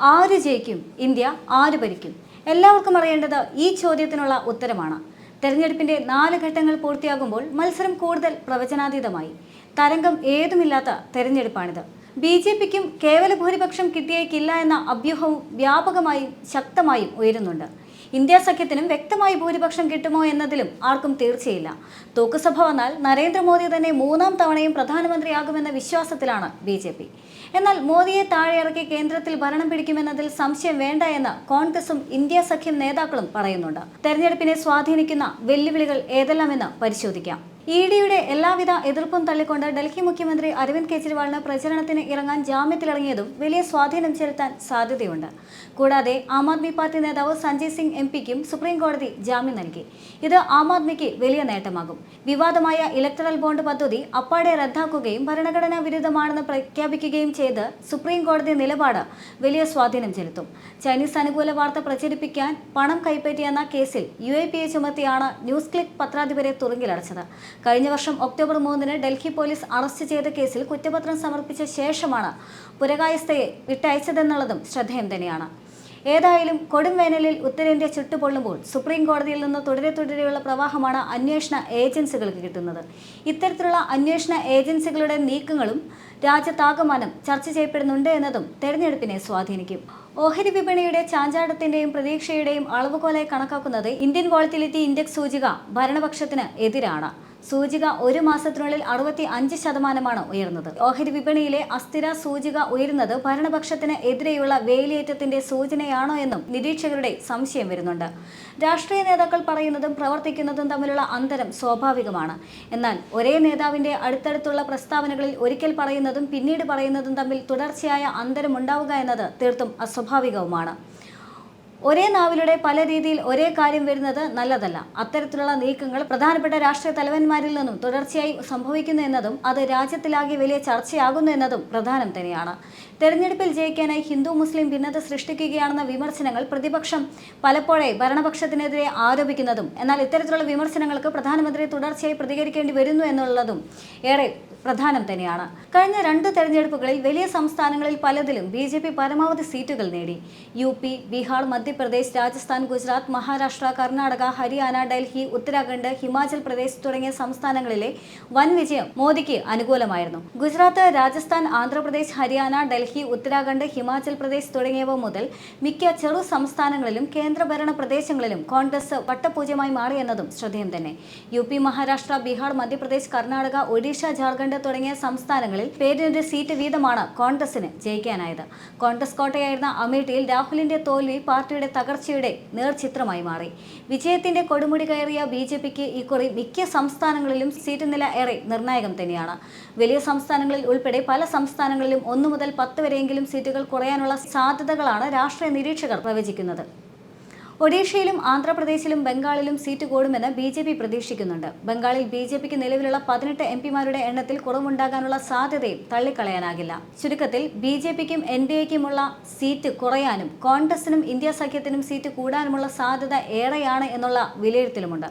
ആര് ജയിക്കും? ഇന്ത്യ ആര് ഭരിക്കും? എല്ലാവർക്കും അറിയേണ്ടത് ഈ ചോദ്യത്തിനുള്ള ഉത്തരമാണ്. തെരഞ്ഞെടുപ്പിന്റെ നാല് ഘട്ടങ്ങൾ പൂർത്തിയാകുമ്പോൾ മത്സരം കൂടുതൽ പ്രവചനാതീതമായി. തരംഗം ഏതുമില്ലാത്ത തെരഞ്ഞെടുപ്പാണിത്. ബി ജെ പിക്കും കേവല ഭൂരിപക്ഷം കിട്ടിയേക്കില്ല എന്ന അഭ്യൂഹവും വ്യാപകമായും ശക്തമായും ഉയരുന്നുണ്ട്. ഇന്ത്യ സഖ്യത്തിനും വ്യക്തമായി ഭൂരിപക്ഷം കിട്ടുമോ എന്നതിലും ആർക്കും തീർച്ചയില്ല. തോക്കുസഭ വന്നാൽ നരേന്ദ്രമോദി തന്നെ മൂന്നാം തവണയും പ്രധാനമന്ത്രിയാകുമെന്ന വിശ്വാസത്തിലാണ് ബി ജെ പി. എന്നാൽ മോദിയെ താഴെയിറക്കി കേന്ദ്രത്തിൽ ഭരണം പിടിക്കുമെന്നതിൽ സംശയം വേണ്ട എന്ന് കോൺഗ്രസും ഇന്ത്യ സഖ്യം നേതാക്കളും പറയുന്നുണ്ട്. തെരഞ്ഞെടുപ്പിനെ സ്വാധീനിക്കുന്ന വെല്ലുവിളികൾ ഏതെല്ലാമെന്ന് പരിശോധിക്കാം. ഇ ഡിയുടെ എല്ലാവിധ എതിർപ്പും തള്ളിക്കൊണ്ട് ഡൽഹി മുഖ്യമന്ത്രി അരവിന്ദ് കെജ്രിവാളിന് പ്രചരണത്തിന് ഇറങ്ങാൻ ജാമ്യത്തിലിറങ്ങിയതും വലിയ സ്വാധീനം ചെലുത്താൻ സാധ്യതയുണ്ട്. കൂടാതെ ആം ആദ്മി പാർട്ടി നേതാവ് സഞ്ജയ് സിംഗ് എം പിക്കും സുപ്രീം കോടതി ജാമ്യം നൽകി. ഇത് ആം ആദ്മിക്ക് വലിയ നേട്ടമാകും. വിവാദമായ ഇലക്ടറൽ ബോണ്ട് പദ്ധതി അപ്പാടെ റദ്ദാക്കുകയും ഭരണഘടനാ വിരുദ്ധമാണെന്ന് പ്രഖ്യാപിക്കുകയും ചെയ്ത് സുപ്രീം കോടതി നിലപാട് വലിയ സ്വാധീനം ചെലുത്തും. ചൈനീസ് അനുകൂല വാർത്ത പ്രചരിപ്പിക്കാൻ പണം കൈപ്പറ്റിയെന്ന കേസിൽ യു എ പി എ ചുമത്തിയാണ് ന്യൂസ് ക്ലിക്ക് പത്രാധിപരെ തുറുങ്കിലടച്ചത്. കഴിഞ്ഞ വർഷം ഒക്ടോബർ മൂന്നിന് ഡൽഹി പോലീസ് അറസ്റ്റ് ചെയ്ത കേസിൽ കുറ്റപത്രം സമർപ്പിച്ച ശേഷമാണ് പുരകായസ്ഥയെ വിട്ടയച്ചതെന്നുള്ളതും ശ്രദ്ധേയം തന്നെയാണ്. ഏതായാലും കൊടും വേനലിൽ ഉത്തരേന്ത്യ ചുട്ടുപൊള്ളുമ്പോൾ സുപ്രീം കോടതിയിൽ നിന്ന് തുടരെ തുടരെയുള്ള പ്രവാഹമാണ് അന്വേഷണ ഏജൻസികൾക്ക് കിട്ടുന്നത്. ഇത്തരത്തിലുള്ള അന്വേഷണ ഏജൻസികളുടെ നീക്കങ്ങളും രാജ്യത്താകമാനം ചർച്ച ചെയ്യപ്പെടുന്നുണ്ട് എന്നതും തെരഞ്ഞെടുപ്പിനെ സ്വാധീനിക്കും. ഓഹരി വിപണിയുടെ ചാഞ്ചാടത്തിന്റെയും പ്രതീക്ഷയുടെയും അളവുകോലായി കണക്കാക്കുന്നത് ഇന്ത്യൻ വോളറ്റിലിറ്റി ഇൻഡെക്സ് സൂചിക ഭരണപക്ഷത്തിന് എതിരാണ്. സൂചിക ഒരു മാസത്തിനുള്ളിൽ അറുപത്തി അഞ്ച് ശതമാനമാണ് ഉയർന്നത്. ഓഹരി വിപണിയിലെ അസ്ഥിര സൂചിക ഉയരുന്നത് ഭരണപക്ഷത്തിന് എതിരെയുള്ള വേലിയേറ്റത്തിന്റെ സൂചനയാണോ എന്നും നിരീക്ഷകരുടെ സംശയം വരുന്നുണ്ട്. രാഷ്ട്രീയ നേതാക്കൾ പറയുന്നതും പ്രവർത്തിക്കുന്നതും തമ്മിലുള്ള അന്തരം സ്വാഭാവികമാണ്. എന്നാൽ ഒരേ നേതാവിന്റെ അടുത്തടുത്തുള്ള പ്രസ്താവനകളിൽ ഒരിക്കൽ പറയുന്നതും പിന്നീട് പറയുന്നതും തമ്മിൽ തുടർച്ചയായ അന്തരം ഉണ്ടാവുക എന്നത് തീർത്തും അസ്വാഭാവികവുമാണ്. ഒരേ നാവിലൂടെ പല രീതിയിൽ ഒരേ കാര്യം വരുന്നത് നല്ലതല്ല. അത്തരത്തിലുള്ള നീക്കങ്ങൾ പ്രധാനപ്പെട്ട രാഷ്ട്രീയ തലവന്മാരിൽ നിന്നും തുടർച്ചയായി സംഭവിക്കുന്നു എന്നതും അത് രാജ്യത്തിലാകെ വലിയ ചർച്ചയാകുന്നു എന്നതും പ്രധാനം തന്നെയാണ്. തെരഞ്ഞെടുപ്പിൽ ജയിക്കാനായി ഹിന്ദു മുസ്ലിം ഭിന്നത സൃഷ്ടിക്കുകയാണെന്ന വിമർശനങ്ങൾ പ്രതിപക്ഷം പലപ്പോഴേ ഭരണപക്ഷത്തിനെതിരെ ആരോപിക്കുന്നതും എന്നാൽ ഇത്തരത്തിലുള്ള വിമർശനങ്ങൾക്ക് പ്രധാനമന്ത്രി തുടർച്ചയായി പ്രതികരിക്കേണ്ടി വരുന്നു എന്നുള്ളതും ഏറെ പ്രധാനം തന്നെയാണ്. കഴിഞ്ഞ രണ്ട് തെരഞ്ഞെടുപ്പുകളിൽ വലിയ സംസ്ഥാനങ്ങളിൽ പലതിലും ബി പരമാവധി സീറ്റുകൾ നേടി. യു ബീഹാർ മധ്യപ്രദേശ് രാജസ്ഥാൻ ഗുജറാത്ത് മഹാരാഷ്ട്ര കർണാടക ഹരിയാന ഡൽഹി ഉത്തരാഖണ്ഡ് ഹിമാചൽ പ്രദേശ് തുടങ്ങിയ സംസ്ഥാനങ്ങളിലെ വൻ വിജയം മോദിക്ക് അനുകൂലമായിരുന്നു. ഗുജറാത്ത് രാജസ്ഥാൻ ആന്ധ്രാപ്രദേശ് ഹരിയാന ഡൽഹി ഉത്തരാഖണ്ഡ് ഹിമാചൽ പ്രദേശ് തുടങ്ങിയവ മുതൽ മിക്ക ചെറു സംസ്ഥാനങ്ങളിലും കേന്ദ്രഭരണ പ്രദേശങ്ങളിലും കോൺഗ്രസ് വട്ടപൂജ്യമായി മാറിയെന്നതും ശ്രദ്ധേയം തന്നെ. യു പി മഹാരാഷ്ട്ര ബീഹാർ മധ്യപ്രദേശ് കർണാടക ഒഡീഷ ജാർഖണ്ഡ് തുടങ്ങിയ സംസ്ഥാനങ്ങളിൽ പേരിന്റെ സീറ്റ് വീതമാണ് കോൺഗ്രസിന് ജയിക്കാനായത്. കോൺഗ്രസ് കോട്ടയായിരുന്ന അമേഠിയിൽ രാഹുലിന്റെ തോൽവി പാർട്ടിയുടെ തകർച്ചയുടെ നേർചിത്രമായി മാറി. വിജയത്തിന്റെ കൊടുമുടി കയറിയ ബി ജെ പിക്ക് ഇക്കുറി മിക്ക സംസ്ഥാനങ്ങളിലും സീറ്റ് നില ഏറെ നിർണായകം തന്നെയാണ്. വലിയ സംസ്ഥാനങ്ങളിൽ ഉൾപ്പെടെ പല സംസ്ഥാനങ്ങളിലും ഒന്നു മുതൽ പത്ത് വരെയെങ്കിലും സീറ്റുകൾ കുറയാനുള്ള സാധ്യതകളാണ് രാഷ്ട്രീയ നിരീക്ഷകർ പ്രവചിക്കുന്നത്. ഒഡീഷയിലും ആന്ധ്രാപ്രദേശിലും ബംഗാളിലും സീറ്റ് കൂടുമെന്ന് ബി ജെ പി പ്രതീക്ഷിക്കുന്നുണ്ട്. ബംഗാളിൽ ബി ജെ പിക്ക് നിലവിലുള്ള പതിനെട്ട് എം പിമാരുടെ എണ്ണത്തിൽ കുറവുണ്ടാകാനുള്ള സാധ്യതയും തള്ളിക്കളയാനാകില്ല. ചുരുക്കത്തിൽ ബി ജെ പിക്കും എൻ ഡി എക്കുമുള്ള സീറ്റ് കുറയാനും കോൺഗ്രസിനും ഇന്ത്യ സഖ്യത്തിനും സീറ്റ് കൂടാനുമുള്ള സാധ്യത ഏറെയാണ് എന്നുള്ള വിലയിരുത്തലുമുണ്ട്.